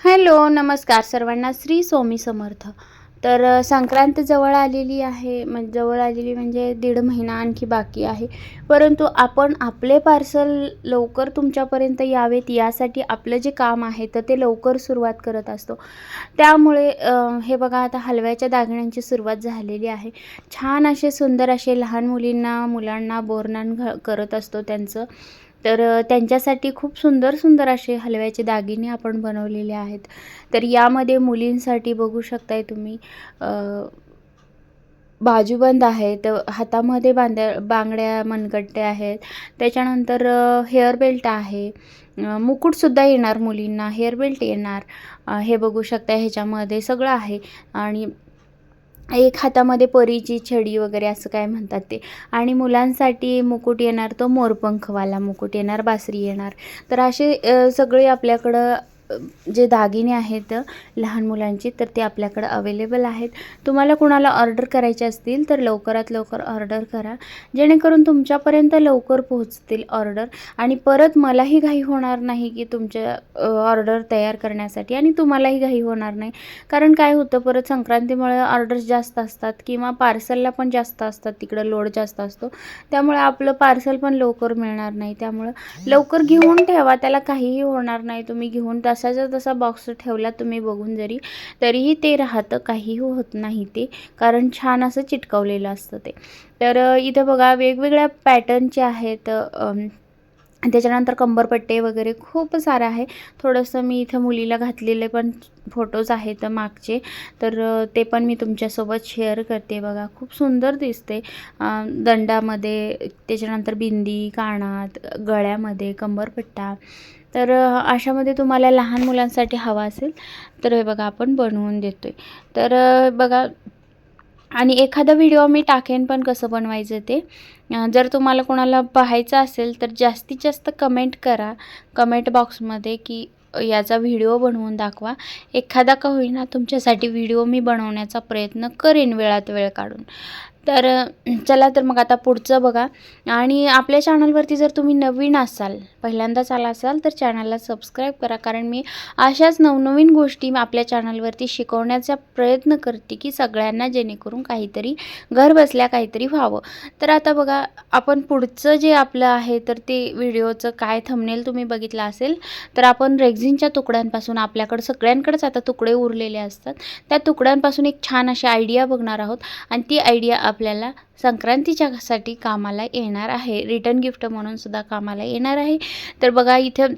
Hello नमस्कार सर्वांना. श्री स्वामी समर्थ. तर संक्रांत जवळ आलेली आहे. म्हणजे जवळ आलेली म्हणजे दीड महिना आणखी बाकी आहे. परंतु आपण आपले पार्सल लवकर तुमच्यापर्यंत यावेत यासाठी आपलं जे काम आहे तर ते लवकर सुरुवात करत असतो. त्यामुळे हे बघा आता हलव्याच्या दागिन्यांची सुरुवात झालेली आहे. छान असे सुंदर असे लहान मुलींना मुलांना बोरनान घ करत असतो त्यांचं. तर त्यांच्यासाठी खूप सुंदर सुंदर असे हलव्याचे दागिने आपण बनवलेले आहेत. तर यामध्ये मुलींसाठी बघू शकताय तुम्ही बाजूबंद आहेत हातामध्ये बांध्या बांगड्या मनगट्टे आहेत. त्याच्यानंतर हेअर बेल्ट आहे. मुकुटसुद्धा येणार मुलींना हेअर बेल्ट येणार. हे बघू शकता ह्याच्यामध्ये सगळं आहे. आणि एक हातामध्ये परीची छडी वगैरे असं काय म्हणतात ते. आणि मुलांसाठी मुकुट येणार तो मोरपंखवाला मुकुट येणार बासरी येणार. तर असे सगळे आपल्याकडं जे दागिने आहेत लहान मुलांची तर ते आपल्याकडं अवेलेबल आहेत. तुम्हाला कुणाला ऑर्डर करायचे असतील तर लवकरात लवकर ऑर्डर करा. जेणेकरून तुमच्यापर्यंत लवकर पोहोचतील ऑर्डर आणि परत मलाही घाई होणार नाही की तुमच्या ऑर्डर तयार करण्यासाठी. आणि तुम्हालाही घाई होणार नाही. कारण काय होतं परत संक्रांतीमुळे ऑर्डर्स जास्त असतात किंवा पार्सलला पण जास्त असतात तिकडं लोड जास्त असतो. त्यामुळे आपलं पार्सल पण लवकर मिळणार नाही. त्यामुळं लवकर घेऊन ठेवा. त्याला काहीही होणार नाही. तुम्ही घेऊन जसाचा तसा बॉक्स ठेवला तुम्ही बघून जरी तरीही ते राहतं काहीही होत नाही ते. कारण छान असं चिटकवलेलं असतं ते. तर इथं बघा वेगवेगळ्या पॅटर्नचे आहेत त्याच्यानंतर कंबरपट्टे वगैरे खूप सारं आहे. थोडंसं मी इथं मुलीला घातलेले पण फोटोज आहेत मागचे. तर ते पण मी तुमच्यासोबत शेअर करते बघा. खूप सुंदर दिसते. दंडामध्ये त्याच्यानंतर बिंदी कानात गळ्यामध्ये कंबरपट्टा. तर अशामध्ये तुम्हाला लहान मुलांसाठी हवा असेल तर हे बघा आपण बनवून देतो आहे तर बघा आणि एखादा व्हिडिओ मी टाकेन पण कसं बनवायचं ते जर तुम्हाला कोणाला पाहायचं असेल तर जास्तीत जास्त कमेंट करा. कमेंट बॉक्समध्ये की याचा व्हिडिओ बनवून दाखवा. एखादा का होईना तुमच्यासाठी व्हिडिओ मी बनवण्याचा प्रयत्न करेन वेळात वेळ काढून. तर चला तर मग आता पुढचं बघा. आणि आपल्या चॅनलवरती जर तुम्ही नवीन असाल पहिल्यांदाच आला असाल तर चॅनलला सबस्क्राईब करा. कारण मी अशाच नवनवीन गोष्टी मी आपल्या चॅनलवरती शिकवण्याचा प्रयत्न करते की सगळ्यांना जेणेकरून काहीतरी घर बसल्या काहीतरी व्हावं. तर आता बघा आपण पुढचं जे आपलं आहे तर ते व्हिडिओचं काय थंबनेल तुम्ही बघितलं असेल तर आपण रेग्झिनच्या तुकड्यांपासून आपल्याकडं सगळ्यांकडेच आता तुकडे उरलेले असतात. त्या तुकड्यांपासून एक छान अशी आयडिया बघणार आहोत. आणि ती आयडिया आप आपल्याला संक्रांतीच्यासाठी कामाला येणार आहे. रिटर्न गिफ्ट म्हणून सुद्धा कामाला येणार आहे. तर बघा इथं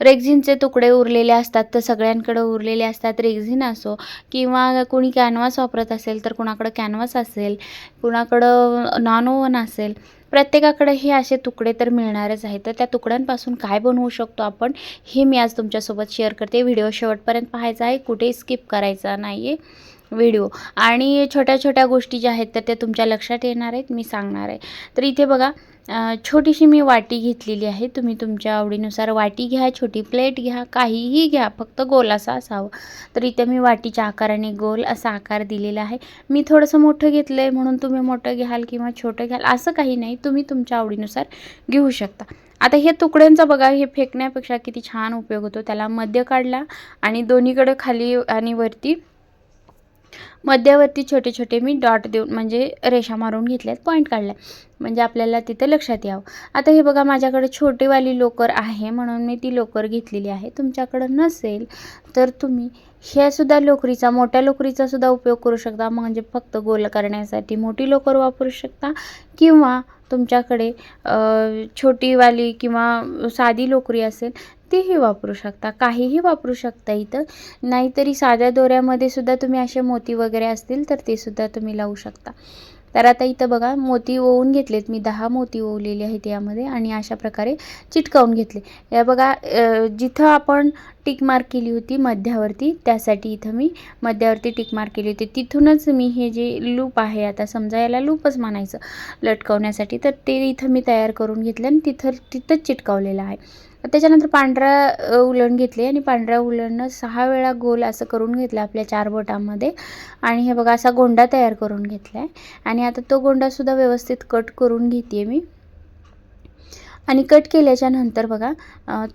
रेग्झिनचे तुकडे उरलेले असतात तर सगळ्यांकडं उरलेले असतात. रेग्झिन असो किंवा कोणी कॅनव्हास वापरत असेल तर कुणाकडं कॅनव्हास असेल कुणाकडं नॉन ओवन असेल प्रत्येकाकडे हे असे तुकडे तर मिळणारच आहेत. तर त्या तुकड्यांपासून काय बनवू शकतो आपण हे मी आज तुमच्यासोबत शेअर करते. व्हिडिओ शेवटपर्यंत पाहायचा आहे. कुठेही स्किप करायचा नाही आहे व्हिडिओ. आणि छोट्या छोट्या गोष्टी ज्या आहेत तर त्या तुमच्या लक्षात येणार आहेत मी सांगणार आहे. तर इथे बघा छोटीशी मी वाटी घेतलेली आहे. तुम्ही तुमच्या आवडीनुसार वाटी घ्या छोटी प्लेट घ्या काहीही घ्या फक्त गोल असा असावं. तर इथे मी वाटीच्या आकाराने गोल असा आकार दिलेला आहे. मी थोडंसं मोठं घेतलं आहे म्हणून तुम्ही मोठं घ्याल किंवा छोटं घ्याल असं काही नाही. तुम्ही तुमच्या आवडीनुसार घेऊ शकता. आता हे तुकड्यांचा बघा हे फेकण्यापेक्षा किती छान उपयोग होतो. त्याला मध्य काढला आणि दोन्हीकडं खाली आणि वरती मध्यावरती छोटे छोटे मी डॉट देऊन म्हणजे रेषा मारून घेतल्यात पॉईंट काढल्या म्हणजे आपल्याला तिथं लक्षात यावं. आता हे बघा माझ्याकडे छोटीवाली लोकर आहे म्हणून मी ती लोकर घेतलेली आहे. तुमच्याकडं नसेल तर तुम्ही ह्यासुद्धा लोकरीचा मोठ्या लोकरीचा सुद्धा उपयोग करू शकता. म्हणजे फक्त गोल करण्यासाठी मोठी लोकर वापरू शकता. किंवा तुमच्याकडे छोटीवाली किंवा साधी लोकरी असेल तीही वापरू शकता काहीही वापरू शकता इथं. नाहीतरी साध्या दोऱ्यामध्ये सुद्धा तुम्ही असे मोती वगैरे असतील तर ते सुद्धा तुम्ही लावू शकता. तर आता इथं बघा मोती ओवून घेतलेत. मी दहा मोती ओवलेले आहेत यामध्ये आणि अशा प्रकारे चिटकावून घेतले. या बघा जिथं आपण टिक मार्क केली होती मध्यावरती त्यासाठी इथं मी मध्यावरती टिक मार्क केली होती. तिथूनच मी हे जे लूप आहे आता समजा याला लूपच म्हणायचं लटकवण्यासाठी तर ते इथं मी तयार करून घेतलं आणि तिथं तिथंच चिटकावलेलं आहे. त्याच्यानंतर पांढरा उलण घेतले आणि पांढऱ्या उलणनं सहा वेळा गोल असं करून घेतलं आपल्या चार बोटामध्ये. आणि हे बघा असा गोंडा तयार करून घेतला आहे आणि आता तो गोंडासुद्धा व्यवस्थित कट करून घेते मी. आणि कट केल्याच्यानंतर बघा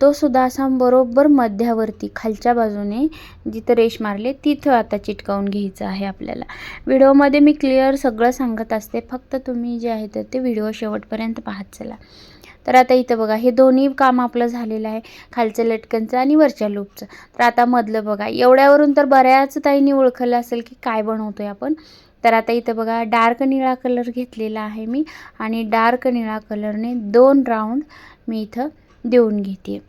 तो सुद्धा असा बरोबर मध्यावरती खालच्या बाजूने जिथं रेश मारले तिथं आता चिटकावून घ्यायचं आहे आपल्याला. व्हिडिओमध्ये मी क्लिअर सगळं सांगत असते. फक्त तुम्ही जे आहे तर ते व्हिडिओ शेवटपर्यंत पाहत चला. तर आता इथं बघा हे दोन्ही काम आपलं झालेलं आहे खालचं लटकनचं आणि वरच्या लूपचं तर आता मधलं बघा एवढ्यावरून तर बऱ्याच ताईंनी ओळखलं असेल की काय बनवतोय आपण. तर आता इथं बघा डार्क निळा कलर घेतलेला आहे मी आणि डार्क निळा कलरने दोन राऊंड मी इथं देऊन घेते.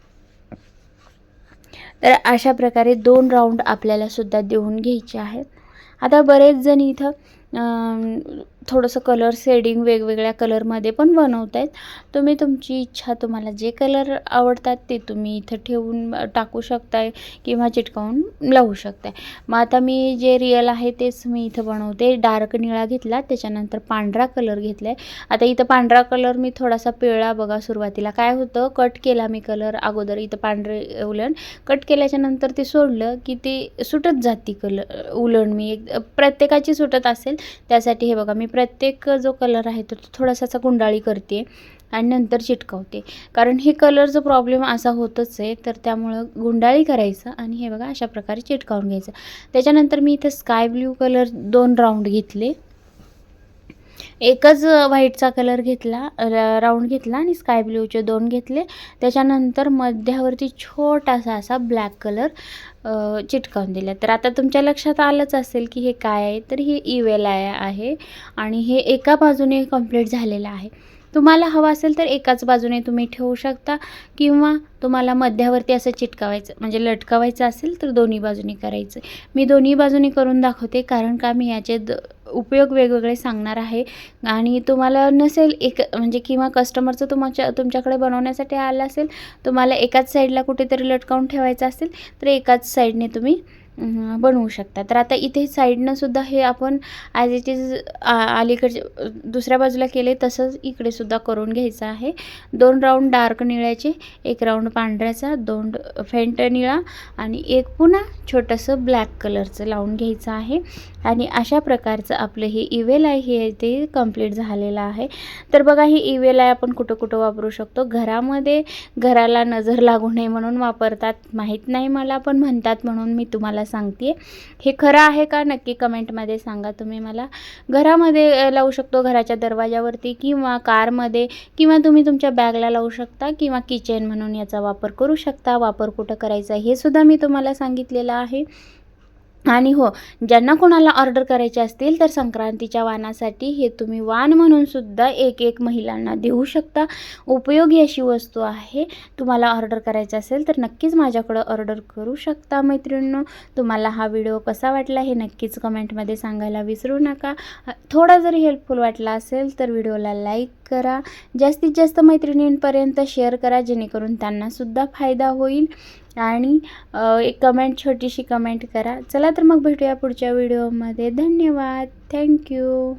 तर अशा प्रकारे दोन राऊंड आपल्याला सुद्धा देऊन घ्यायचे आहेत. आता बरेच जण इथं थोडंसं कलर शेडिंग वेगवेगळ्या कलरमध्ये पण बनवत आहेत तुम्ही तुमची इच्छा तुम्हाला जे कलर आवडतात ते तुम्ही इथं ठेवून टाकू शकताय किंवा चिटकावून लावू शकताय. मग आता मी जे रिअल आहे तेच मी इथं बनवते. डार्क निळा घेतला त्याच्यानंतर पांढरा कलर घेतला आहे आता इथं पांढरा कलर मी थोडासा पिवळा बघा सुरुवातीला. काय होतं कट केला मी कलर अगोदर इथं पांढरे उलण. कट केल्याच्यानंतर ते सोडलं की ते सुटत जाते कलर उलण. मी एक प्रत्येकाची सुटत असेल त्यासाठी हे बघा मी प्रत्येक जो कलर आहे तो थोडासा असा गुंडाळी करते आणि नंतर चिटकवते. कारण हे कलरचा प्रॉब्लेम असा होतच आहे तर त्यामुळं गुंडाळी करायचं आणि हे बघा अशा प्रकारे चिटकावून घ्यायचं. त्याच्यानंतर मी इथं स्काय ब्ल्यू कलर दोन राऊंड घेतले. एकच व्हाईटचा कलर घेतला र राऊंड घेतला आणि स्काय ब्ल्यूचे दोन घेतले. त्याच्यानंतर मध्यावरती छोटासा असा ब्लॅक कलर चिटकावून दिला. तर आता तुमच्या लक्षात आलंच असेल की हे काय आहे तर हे इवेल आहे आणि हे एका बाजूने कंप्लीट झालेलं आहे. तुम्हाला हवं असेल तर एकाच बाजूने तुम्ही ठेवू शकता किंवा तुम्हाला मध्यावरती असं चिटकावायचं म्हणजे लटकावायचं असेल तर दोन्ही बाजूनी करायचं. मी दोन्ही बाजूनी करून दाखवते कारण का मी याचे द उपयोग वेगवेगळे सांगणार आहे. आणि तुम्हाला नसेल एक म्हणजे किंवा कस्टमरचं तुमच्या तुमच्याकडे बनवण्यासाठी आलं असेल तुम्हाला एकाच साईडला कुठेतरी लटकावून ठेवायचं असेल तर एकाच साईडने तुम्ही बनवू शकता तर आता इथे साईडनं सुद्धा हे आपण ॲज इट इज अलीकडचे दुसऱ्या बाजूला केले तसंच इकडे सुद्धा करून घ्यायचं आहे. दोन राऊंड डार्क निळ्याचे एक राऊंड पांढऱ्याचा दोन फेंट निळा आणि एक पुन्हा छोटंसं ब्लॅक कलरचं लावून घ्यायचं आहे. आणि अशा प्रकारचं आपलं हे इवेल आहे हे ते कंप्लीट झालेलं आहे. तर बघा हे इवेल आहे आपण कुठं कुठं वापरू शकतो? घरामध्ये घराला नजर लागू नये म्हणून वापरतात. माहीत नाही मला पण म्हणतात म्हणून मी तुम्हाला सांगते हे खरं आहे का? नक्की कमेंटमध्ये सांगा. तुम्ही मला घरामध्ये लावू शकतो घराच्या दरवाजावरती किंवा कारमध्ये किंवा तुम्ही तुमच्या बॅगला लावू शकता किंवा किचन म्हणून याचा वापर करू शकता. वापर कुठं करायचा हे सुद्धा मी तुम्हाला सांगितलेलं आहे. आणि हो ज्यांना कोणाला ऑर्डर करायचे असतील तर संक्रांतीच्या वाणासाठी हे तुम्ही वाण म्हणून सुद्धा एक एक महिलांना देऊ शकता. उपयोगी अशी वस्तू आहे. तुम्हाला ऑर्डर करायचं असेल तर नक्कीच माझ्याकडं ऑर्डर करू शकता मैत्रिणींनो. तुम्हाला हा व्हिडिओ कसा वाटला हे नक्कीच कमेंटमध्ये सांगायला विसरू नका. थोडा जरी हेल्पफुल वाटला असेल तर व्हिडिओला लाईक करा. जास्तीत जास्त मैत्रिणींपर्यंत शेअर करा जेणेकरून त्यांनासुद्धा फायदा होईल. आणि एक कमेंट छोटीशी कमेंट करा. चला तर मग भेटूया पुढच्या व्हिडिओमध्ये धन्यवाद. थँक्यू